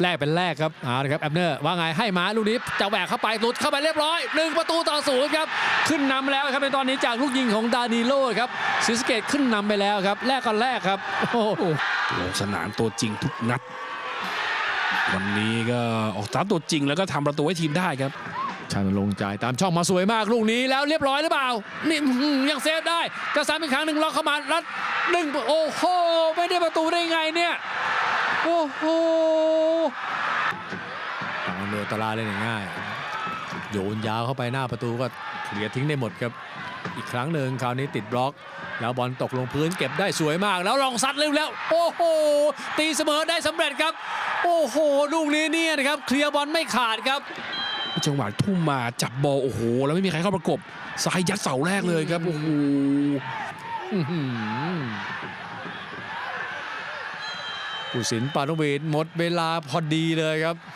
แลกเป็นแลกครับเอาละครับแอบเนอร์ว่าไงให้มาลูกนี้จะแหวกเข้าไปหลุดเข้าไปเรียบร้อยหนึ่งประตูต่อศูนย์ครับขึ้นนำแล้วครับในตอนนี้จากลูกยิงของดานิโลครับศรีสะเกตขึ้นนำไปแล้วครับแลกกันแลกครับโอ้โหลงสนามตัวจริงทุกนัด วันนี้ก็ออกตามตัวจริงแล้วก็ทำประตูให้ทีมได้ครับชานลงจ่ายตามช่องมาสวยมากลูกนี้แล้วเรียบร้อยหรือเปล่านี่อื้อหือยังเซฟได้จะซ้ำอีกครั้งหนึ่งล็อกเข้ามาแล้วหนึ่งโอ้โหไม่ได้ประตูได้ไงเนี่ยโอ้โห ทางเรือตลาเล่นง่าย โยนยาวเข้าไปหน้าประตูก็เคลียร์ทิ้งได้หมดครับ อีกครั้งหนึ่งคราวนี้ติดบล็อก แล้วบอลตกลงพื้นเก็บได้สวยมาก แล้วลองซัดเร็วแล้ว โอ้โห ตีเสมอได้สำเร็จครับ โอ้โห ลูกนี้เนี่ยนะครับ เคลียร์บอลไม่ขาดครับ จังหวะทุ่มมาจับบอลโอ้โห แล้วไม่มีใครเข้าประกบซ้ายยัดเสาแรกเลยครับ โอ้โห ผู้สินปานวีนหมดเวลาพอดีเลยครับ